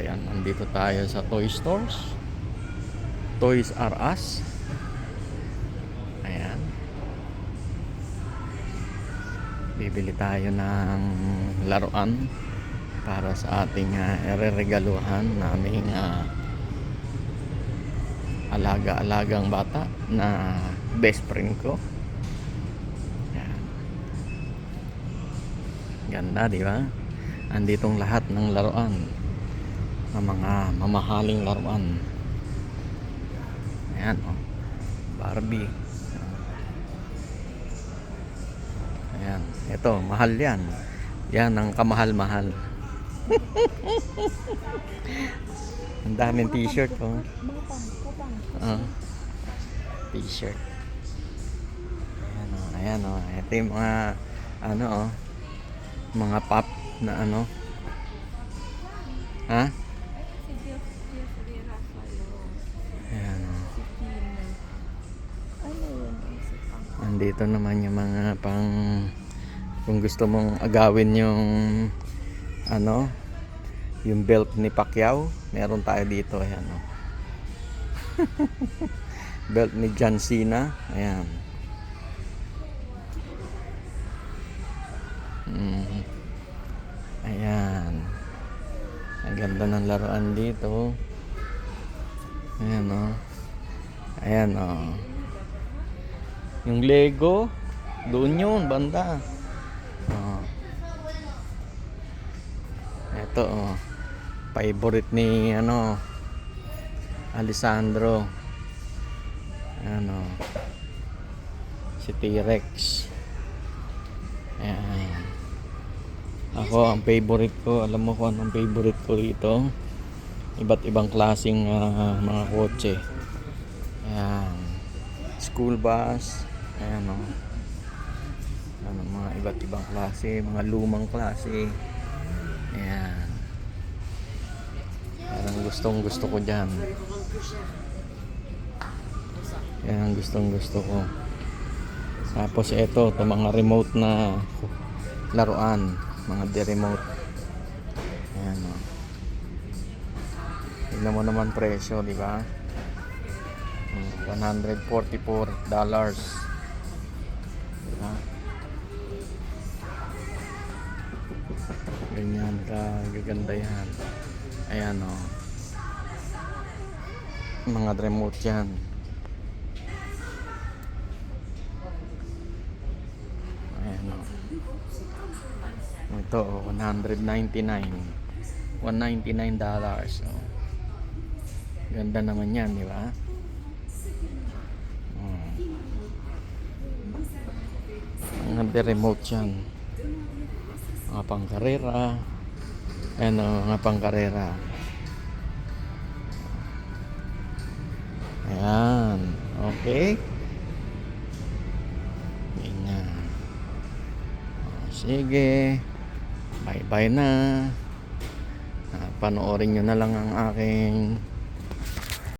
Ayan, nandito tayo sa toy stores. Toys R Us. Ayan. Bibili tayo ng laruan para sa ating uh, reregaluhan naming ah, alaga-alagang bata na best friend ko. Ayan. Ganda, di ba? Anditong lahat ng laruan ng mga mamahaling laruan. Ayan, oh. Barbie. Ayan. Ito, mahal yan. Yan ang kamahal-mahal. ang daming t-shirt, oh. Ah. t-shirt. Ayan, oh. Ayan, oh. Ito yung mga, ano, oh. Mga pop na ano. Ha? Nandito naman yung mga pang kung gusto mong agawin yung ano yung belt ni Pacquiao meron tayo dito ayan oh. belt ni John Cena ayan. Mm. ayan. Ang ganda ng laruan dito. Ayan oh. Ayan oh yung Lego, doon yun, banda. Oh. Ito, oh. Favorite ni, ano, Alessandro. Ano, si T-Rex. Ako, ang favorite ko, alam mo kung anong favorite ko dito? Iba't ibang klaseng ah, mga kotse. Ayan school bus ayan o ano, mga iba't ibang klase mga lumang klase. Ayan. Parang gustong gusto ko dyan. Yan ang gustong gusto ko. Tapos ito to mga remote na laruan mga de-remote. Ayan o tignan mo naman presyo di ba? 144 dollars diba? ganyan ka gaganda yan ayan o mga remote yan ayan o ito oh, 199 199 dollars oh. ganda naman yan di ba Hmm. De remote yan. Mga pangkarera. Ayan o, mga pangkarera. Ayan. Okay. Ganyan. O, sige. Bye-bye na. Ah, panoorin nyo na lang ang aking